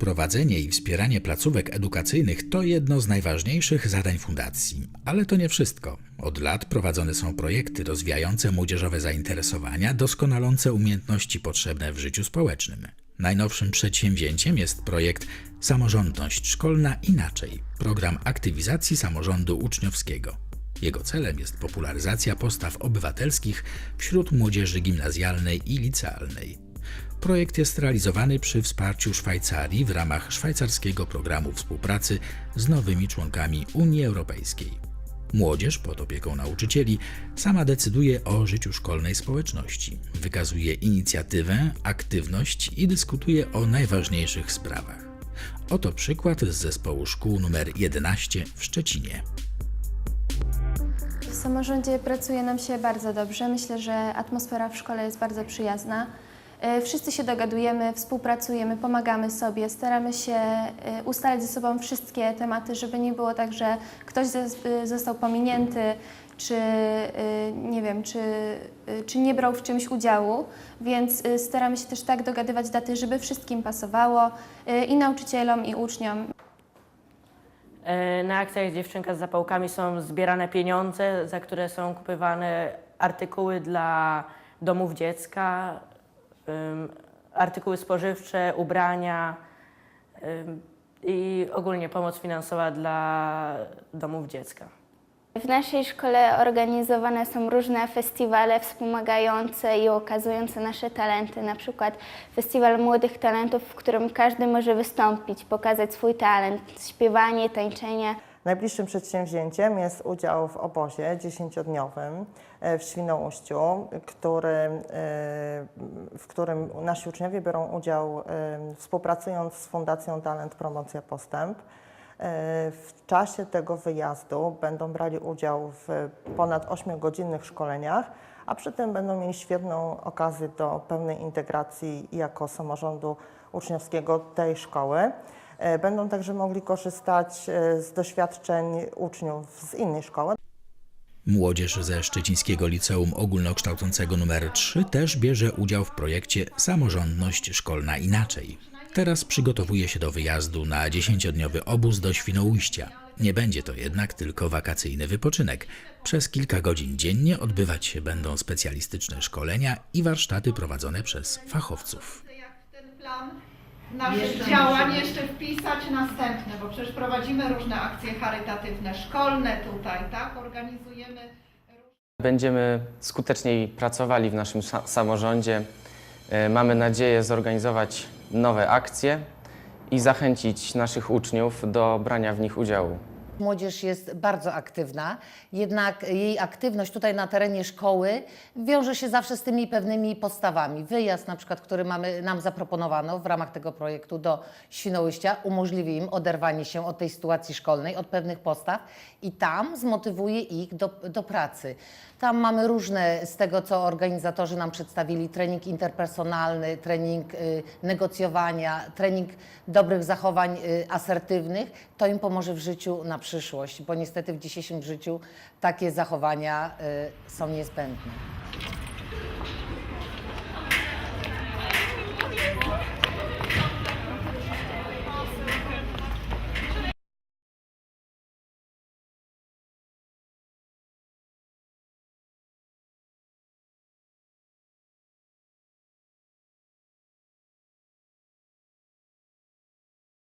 Prowadzenie i wspieranie placówek edukacyjnych to jedno z najważniejszych zadań fundacji, ale to nie wszystko. Od lat prowadzone są projekty rozwijające młodzieżowe zainteresowania, doskonalące umiejętności potrzebne w życiu społecznym. Najnowszym przedsięwzięciem jest projekt Samorządność Szkolna Inaczej program aktywizacji samorządu uczniowskiego. Jego celem jest popularyzacja postaw obywatelskich wśród młodzieży gimnazjalnej i licealnej. Projekt jest realizowany przy wsparciu Szwajcarii w ramach szwajcarskiego programu współpracy z nowymi członkami Unii Europejskiej. Młodzież pod opieką nauczycieli sama decyduje o życiu szkolnej społeczności, wykazuje inicjatywę, aktywność i dyskutuje o najważniejszych sprawach. Oto przykład z zespołu szkół nr 11 w Szczecinie. W samorządzie pracuje nam się bardzo dobrze. Myślę, że atmosfera w szkole jest bardzo przyjazna. E, Wszyscy się dogadujemy, współpracujemy, pomagamy sobie, staramy się e, ustalać ze sobą wszystkie tematy, żeby nie było tak, że ktoś e, został pominięty, czy nie wiem, czy, czy nie brał w czymś udziału, więc staramy się też tak dogadywać daty, żeby wszystkim pasowało i nauczycielom, i uczniom. Na akcjach Dziewczynka z zapałkami są zbierane pieniądze, za które są kupywane artykuły dla domów dziecka, artykuły spożywcze, ubrania i ogólnie pomoc finansowa dla domów dziecka. W naszej szkole organizowane są różne festiwale wspomagające i okazujące nasze talenty, na przykład Festiwal Młodych Talentów, w którym każdy może wystąpić, pokazać swój talent, śpiewanie, tańczenie. Najbliższym przedsięwzięciem jest udział w obozie dziesięciodniowym e, w Świnoujściu, który, e, w którym nasi uczniowie biorą udział e, współpracując z Fundacją Talent Promocja Postęp. W czasie tego wyjazdu będą brali udział w ponad 8-godzinnych szkoleniach, a przy tym będą mieli świetną okazję do pełnej integracji jako samorządu uczniowskiego tej szkoły. E, Będą także mogli korzystać e, z doświadczeń uczniów z innej szkoły. Młodzież ze Szczecińskiego Liceum Ogólnokształcącego nr 3 też bierze udział w projekcie Samorządność Szkolna Inaczej. Teraz przygotowuje się do wyjazdu na dziesięciodniowy obóz do Świnoujścia. Nie będzie to jednak tylko wakacyjny wypoczynek. Przez kilka godzin dziennie odbywać się będą specjalistyczne szkolenia i warsztaty prowadzone przez fachowców. Naszych działań jeszcze wpisać następne, bo przecież prowadzimy różne akcje charytatywne, szkolne tutaj, tak? Organizujemy Będziemy skuteczniej pracowali w naszym sa- samorządzie. E, Mamy nadzieję zorganizować nowe akcje i zachęcić naszych uczniów do brania w nich udziału. Młodzież jest bardzo aktywna, jednak jej aktywność tutaj na terenie szkoły wiąże się zawsze z tymi pewnymi podstawami. Wyjazd na przykład, który mamy, nam zaproponowano w ramach tego projektu do Świnoujścia umożliwi im oderwanie się od tej sytuacji szkolnej, od pewnych postaw i tam zmotywuje ich do, do pracy. Tam mamy różne z tego, co organizatorzy nam przedstawili, trening interpersonalny, trening y, negocjowania, trening dobrych zachowań y, asertywnych. To im pomoże w życiu na przyszłość, bo niestety w dzisiejszym życiu takie zachowania y, są niezbędne.